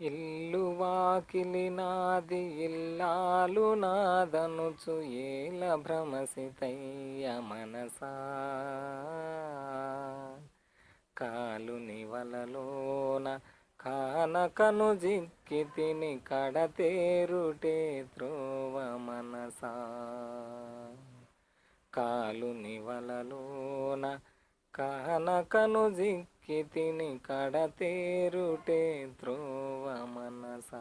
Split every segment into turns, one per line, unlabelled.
ఇల్లు వాకిలి నాది ఇల్లాలు నాదనుచు ఏల భ్రమసితయ్య మనసా? కాలు నివలలోన కానకను జిక్కి తిని కడతేరుటే త్రోవ మనసా? కాలు నివలలోన కానకను జిక్కి తిని కడతేరుటే త్రోవ మనసా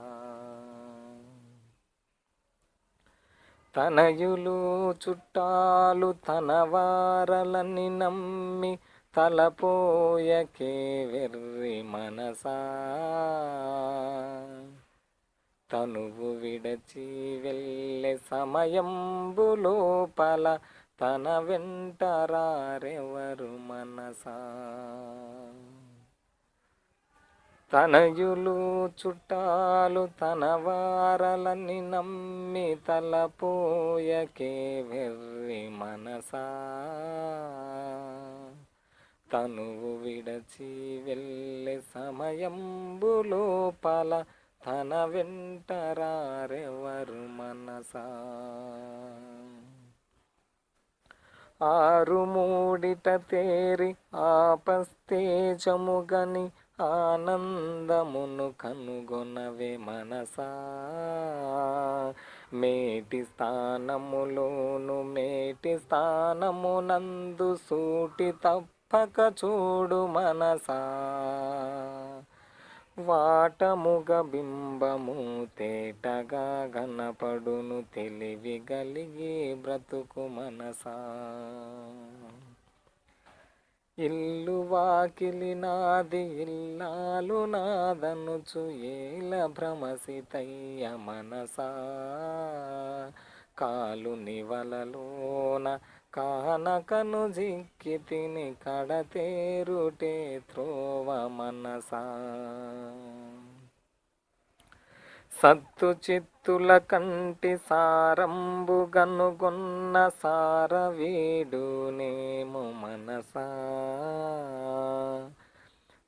తనయులు చుట్టాలు తన వారలని నమ్మి తలపోయకే వెర్రి మనసా. తనువు విడచి వెళ్ళే సమయంబులోపల తన వెంటరారెవరు మనసా. తనయులు చుట్టాలు తన వారలని నమ్మి తలపోయకే వెర్రి మనసా. తనువు విడచి వెళ్ళే సమయంబులోపల తన వెంటరారెవరు మనసా. ఆరు మూడిట తేరి ఆపస్తేజముగని ఆనందమును కనుగొనవే మనసా. మేటి స్థానములోను మేటి స్థానమునందు సూటి తప్పక చూడు మనసా. వాటముగ బింబము తేటగా గనపడును తెలివి గలిగి బ్రతుకు మనసా. ఇల్లు వాకిలి నాది ఇల్లాలు నాదనుచు ఏల భ్రమసితయ్య మనసా. కాలు నివలలోన కానకను జిక్కి తిని కడతేరుటే త్రోవ మనసా. సత్తు చిత్తుల కంటి సారంబు గనుగొన్న సార వీడునేము మనసా.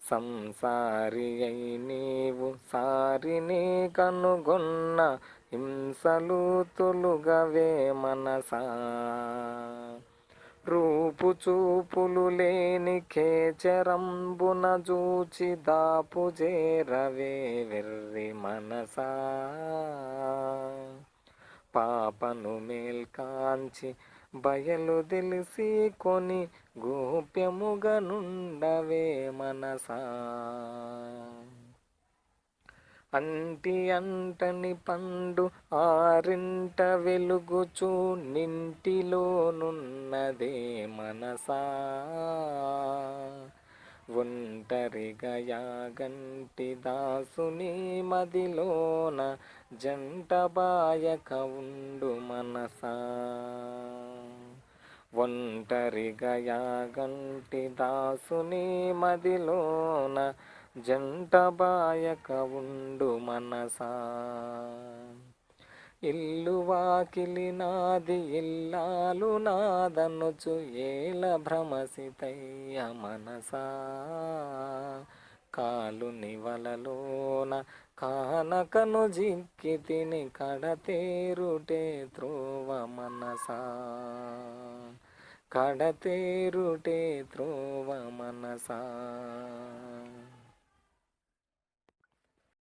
సంసారి అయి నీవు సారిని కనుగొన్న హింసలు తొలుగవే మనసా. రూపు చూపులు లేని ఖేచరంబున జూచి దాపు చేరవే వెర్రి మనసా. పాపను మేల్కాంచి బయలు తెలిసి కొని గోప్యముగా నుండవే మనసా. అంటి అంటని పండు ఆరింట వెలుగుచూ నింటిలోనున్నదే మనసా. ఒంటరిగా యాగంటి దాసుని మదిలోన జంట బాయక ఉండు మనసా. ఒంటరిగా యాగంటి దాసుని మదిలోన జంట బాయక ఉండు మనసా. ఇల్లు వాకిలి నాది ఇల్లాలు నాదనుచు ఏల భ్రమసితయ్య మనసా. కాలు నివలలోన కానకను జిక్కి తిని కడతేరుటే త్రోవ మనసా. కడతేరుటే త్రోవ మనసా.